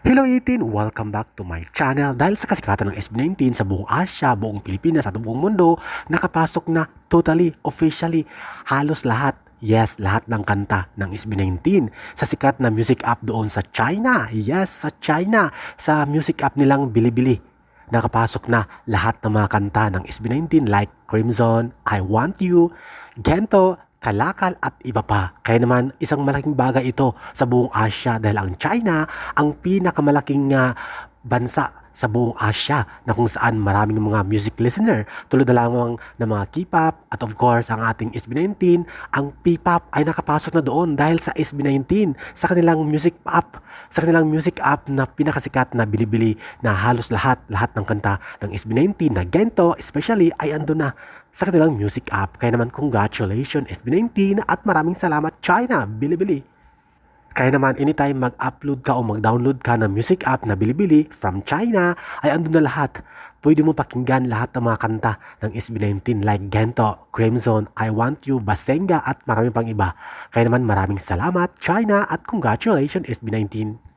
Hello 18! Welcome back to my channel. Dahil sa kasikatan ng SB19 sa buong Asia, buong Pilipinas at buong mundo, nakapasok na totally, officially, halos lahat Yes, lahat ng kanta ng SB19 sa sikat na music app doon sa China. Yes, sa China. Sa music app nilang Bilibili. Nakapasok na lahat ng mga kanta ng SB19 like Crimson, I Want You, Gento, Kalakal at iba pa. Kaya naman isang malaking bagay ito sa buong Asia dahil ang China ang pinakamalaking ah, bansa sa buong Asia na kung saan maraming mga music listener tulad na lamang ng mga K-pop at of course ang ating SB19 ang P-pop ay nakapasok na doon dahil sa SB19 sa kanilang music app sa kanilang music app na pinakasikat na bilibili na halos lahat lahat ng kanta ng SB19 na Gento especially ay ando na sa kanilang music app. Kaya naman congratulations SB19 at maraming salamat China! Bilibili kaya naman, anytime mag-upload ka o mag-download ka ng music app na Bilibili from China, ay andun na lahat. Pwede mo pakinggan lahat ng mga kanta ng SB19 like Gento, Crimson, I Want You, Basenga at marami pang iba. Kaya naman maraming salamat China at congratulations SB19.